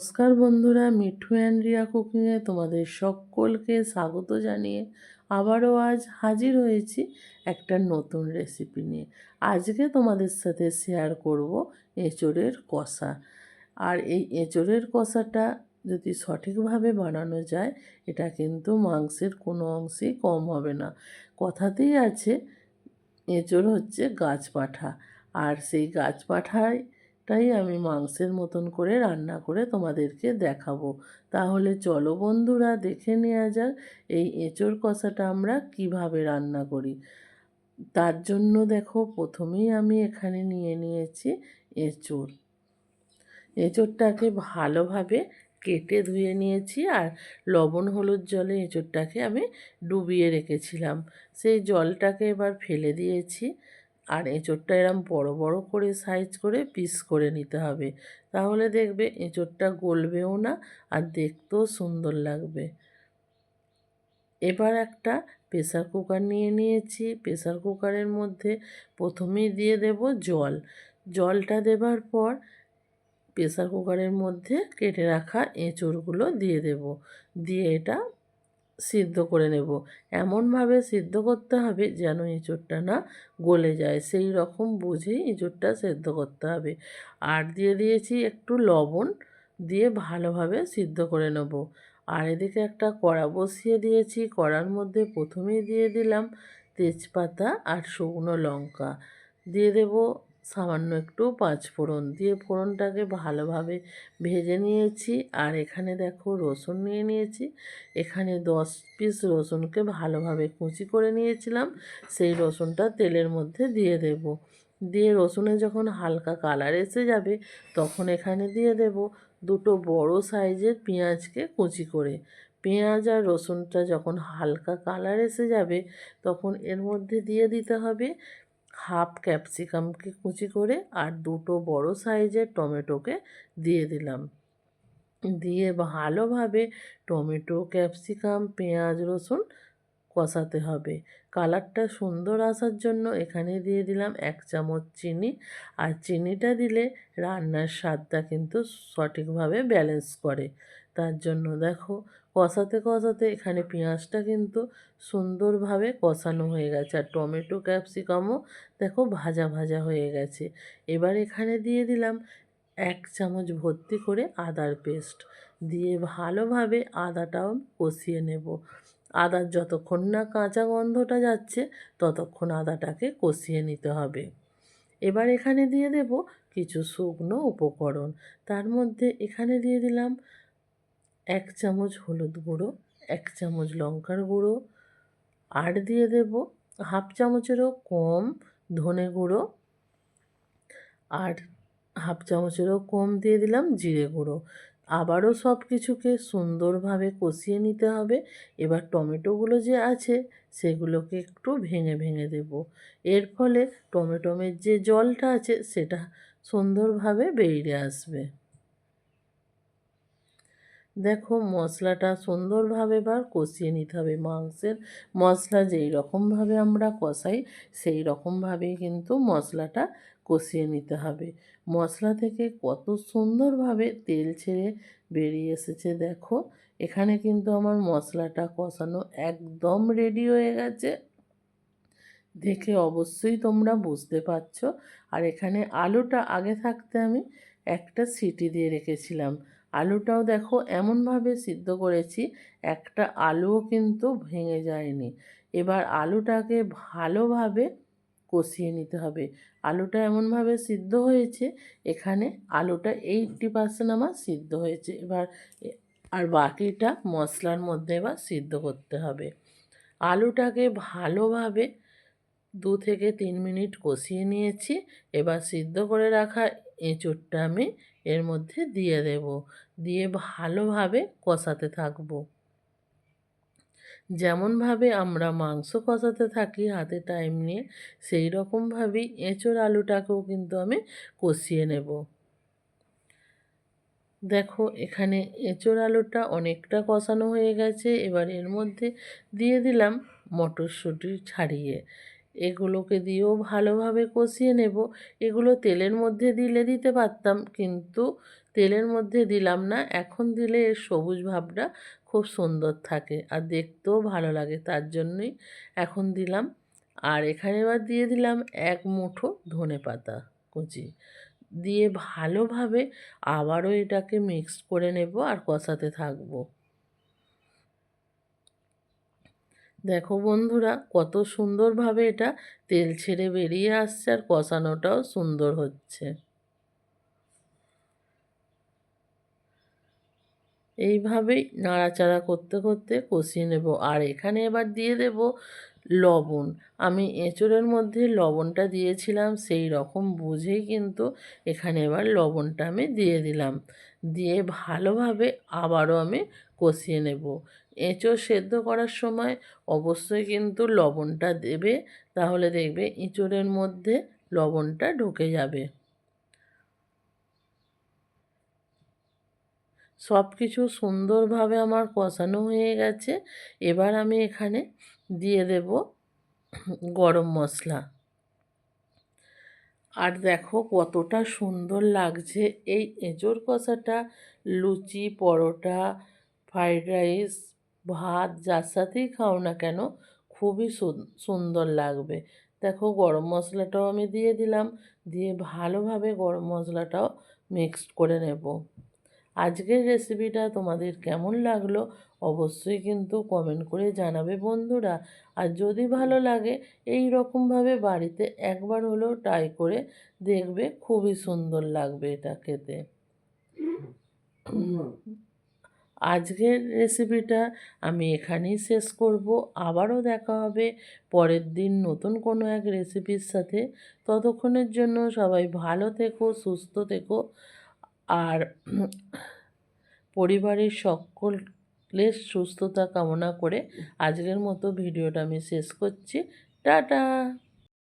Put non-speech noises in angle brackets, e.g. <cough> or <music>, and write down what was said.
নমস্কার বন্ধুরা, মিঠু অ্যান্ড রিয়া কুকিংয়ে তোমাদের সকলকে স্বাগত জানিয়ে আবারও আজ হাজির হয়েছি একটা নতুন রেসিপি নিয়ে। আজকে তোমাদের সাথে শেয়ার করব এঁচড়ের কষা। আর এই এঁচড়ের কষাটা যদি সঠিকভাবে বানানো যায়, এটা কিন্তু মাংসের কোনো অংশেই কম হবে না। কথাতেই আছে, এঁচড় হচ্ছে গাছ পাঠা। আর সেই গাছ পাঠায় তাই আমি মাংসের মতন করে রান্না করে তোমাদেরকে দেখাবো। তাহলে চলো বন্ধুরা, দেখে নেওয়া যাক এই এঁচোড় কষাটা আমরা কীভাবে রান্না করি। তার জন্য দেখো, প্রথমেই আমি এখানে নিয়ে নিয়েছি এঁচোড় এঁচোড়টাকে ভালোভাবে কেটে ধুয়ে নিয়েছি আর লবণ হলুদ জলে এঁচোড়টাকে আমি ডুবিয়ে রেখেছিলাম। সেই জলটাকে এবার ফেলে দিয়েছি। আর এঁচোড়টা এরম বড় বড় করে সাইজ করে পিস করে নিতে হবে। তাহলে দেখবে এঁচোড়টা গলবেও না আর দেখতেও সুন্দর লাগবে। এবার একটা প্রেসার কুকার নিয়ে নিয়েছি। প্রেসার কুকারের মধ্যে প্রথমেই দিয়ে দেব জল। জলটা দেবার পর প্রেসার কুকারের মধ্যে কেটে রাখা এঁচড়গুলো দিয়ে দেব। দিয়ে এটা সিদ্ধ করে নেব। এমনভাবে সিদ্ধ করতে হবে যেন এঁচোড়টা না গলে যায়। সেই রকম বুঝেই এঁচোড়টা সেদ্ধ করতে হবে। আর দিয়ে দিয়েছি একটু লবণ দিয়ে ভালোভাবে সিদ্ধ করে নেব। আর এদিকে একটা কড়া বসিয়ে দিয়েছি। কড়ার মধ্যে প্রথমেই দিয়ে দিলাম তেজপাতা আর শুকনো লঙ্কা। দিয়ে দেব সামান্য একটু পাঁচ ফোড়ন দিয়ে ফোড়নটাকে ভালোভাবে ভেজে নিয়েছি। আর এখানে দেখো রসুন নিয়ে নিয়েছি। এখানে দশ পিস রসুনকে ভালোভাবে কুচি করে নিয়েছিলাম। সেই রসুনটা তেলের মধ্যে দিয়ে দেব। দিয়ে রসুনে যখন হালকা কালার এসে যাবে, তখন এখানে দিয়ে দেব দুটো বড় সাইজের পেঁয়াজকে কুচি করে। পেঁয়াজ আর রসুনটা যখন হালকা কালার এসে যাবে, তখন এর মধ্যে দিয়ে দিতে হবে হাফ ক্যাপসিকামকে কুচি করে আর দুটো বড় সাইজের টমেটোকে দিয়ে দিলাম। দিয়ে ভালোভাবে টমেটো, ক্যাপসিকাম, পেঁয়াজ, রসুন কষাতে হবে। কালারটা সুন্দর আসার জন্য এখানে দিয়ে দিলাম এক চামচ চিনি। আর চিনিটা দিলে রান্নার স্বাদটা কিন্তু সঠিকভাবে ব্যালেন্স করে। তার জন্য। দেখো, কষাতে কষাতে এখানে পেঁয়াজটা কিন্তু সুন্দরভাবে কষানো হয়ে গেছে। আর টমেটো, ক্যাপসিকামও দেখো ভাজা ভাজা হয়ে গেছে। এবার এখানে দিয়ে দিলাম এক চামচ ভর্তি করে আদার পেস্ট। দিয়ে ভালোভাবে আদাটাও কষিয়ে নেব। আদার যতক্ষণ না কাঁচা গন্ধটা যাচ্ছে, ততক্ষণ আদাটাকে কষিয়ে নিতে হবে। এবার এখানে দিয়ে দেব কিছু শুকনো উপকরণ। তার মধ্যে এখানে দিয়ে দিলাম এক চামচ হলুদ গুঁড়ো, এক চামচ লঙ্কার গুঁড়ো, আর দিয়ে দেব হাফ চামচেরও কম ধনে গুঁড়ো, আর হাফ চামচেরও কম দিয়ে দিলাম জিরে গুঁড়ো। আবারও সব কিছুকে সুন্দরভাবে কষিয়ে নিতে হবে। এবার টমেটোগুলো যে আছে, সেগুলোকে একটু ভেঙে ভেঙে দেব। এর ফলে টমেটোমের যে জলটা আছে, সেটা সুন্দরভাবে বেরিয়ে আসবে। দেখো মশলাটা সুন্দরভাবে এবার কষিয়ে নিতে হবে। মাংসের মশলা যেই রকমভাবে আমরা কষাই, সেই রকমভাবেই কিন্তু মশলাটা কষিয়ে নিতে হবে। মশলা থেকে কত সুন্দরভাবে তেল ছেড়ে বেরিয়ে এসেছে দেখো। এখানে কিন্তু আমার মশলাটা কষানো একদম রেডি হয়ে গেছে। দেখে অবশ্যই তোমরা বুঝতে পারছ। আর এখানে আলুটা আগে থাকতে আমি একটা সিটি দিয়ে রেখেছিলাম। আলুটাও দেখো এমনভাবে সিদ্ধ করেছি, একটা আলুও কিন্তু ভেঙে যায়নি। এবার আলুটাকে ভালোভাবে কষিয়ে নিতে হবে। আলুটা এমনভাবে সিদ্ধ হয়েছে, এখানে আলুটা এইটটি পার্সেন্ট আমার সিদ্ধ হয়েছে। এবার আর বাকিটা মশলার মধ্যে এবার সিদ্ধ করতে হবে। আলুটাকে ভালোভাবে দু থেকে তিন মিনিট কষিয়ে নিয়েছি। এবার সিদ্ধ করে রাখা এঁচোড়টা আমি এর মধ্যে দিয়ে দেব। দিয়ে ভালোভাবে কষাতে থাকব। যেমনভাবে আমরা মাংস কষাতে থাকি, হাতে টাইম নিয়ে সেই রকমভাবেই এঁচোড় আলুটাকেও কিন্তু আমি কষিয়ে নেব। দেখো, এখানে এঁচোড় আলুটা অনেকটা কষানো হয়ে গেছে। এবার এর মধ্যে দিয়ে দিলাম মটরশুঁটি ছাড়িয়ে। এগুলোকে দিয়েও ভালোভাবে কষিয়ে নেব। এগুলো তেলের মধ্যে দিলে দিতে পারতাম, কিন্তু তেলের মধ্যে দিলাম না। এখন দিলে এর সবুজ ভাবটা খুব সুন্দর থাকে আর দেখতেও ভালো লাগে, তার জন্যই এখন দিলাম। আর এখানে এবার দিয়ে দিলাম এক মুঠো ধনে পাতা কুচি। দিয়ে ভালোভাবে আবারও এটাকে মিক্স করে নেব আর কষাতে থাকব। দেখো বন্ধুরা, কত সুন্দরভাবে এটা তেল ছেড়ে বেরিয়ে আসছে আর কষানোটাও সুন্দর হচ্ছে। এইভাবেই নাড়াচাড়া করতে করতে কষিয়ে নেব। আর এখানে এবার দিয়ে দেব লবণ। আমি এঁচোড়ের মধ্যে লবণটা দিয়েছিলাম, সেই রকম বুঝেই কিন্তু এখানে এবার লবণটা আমি দিয়ে দিলাম। দিয়ে ভালোভাবে আবারও আমি কষিয়ে নেব। এঁচোড় সেদ্ধ করার সময় অবশ্যই কিন্তু লবণটা দেবে। তাহলে দেখবে এঁচোড়ের মধ্যে লবণটা ঢুকে যাবে। সব কিছু সুন্দরভাবে আমার কষানো হয়ে গেছে। এবার আমি এখানে দিয়ে দেব গরম মশলা। আর দেখো কতটা সুন্দর লাগছে এই এঁচোড় কষাটা। লুচি, পরোটা, ফ্রাইড রাইস ভাত যার সাথেই খাও না কেন খুবই সুন্দর লাগবে। দেখো গরম মশলাটাও আমি দিয়ে দিলাম দিয়ে ভালোভাবে গরম মশলাটাও মিক্সড করে নেব। আজকের রেসিপিটা তোমাদের কেমন লাগল অবশ্যই কিন্তু কমেন্ট করে জানাবে বন্ধুরা। আর যদি ভালো লাগে এই রকমভাবে বাড়িতে একবার হলেও ট্রাই করে দেখবে খুবই সুন্দর লাগবে এটা খেতে। <clears throat> <clears throat> আজকের রেসিপিটা আমি এখানেই শেষ করব। আবারও দেখা হবে পরের দিন নতুন কোনো এক রেসিপির সাথে। ততক্ষণের জন্য সবাই ভালো থেকো, সুস্থ থেকো। আর পরিবারের সকলের সুস্থতা কামনা করে আজকের মতো ভিডিওটা আমি শেষ করছি। টাটা!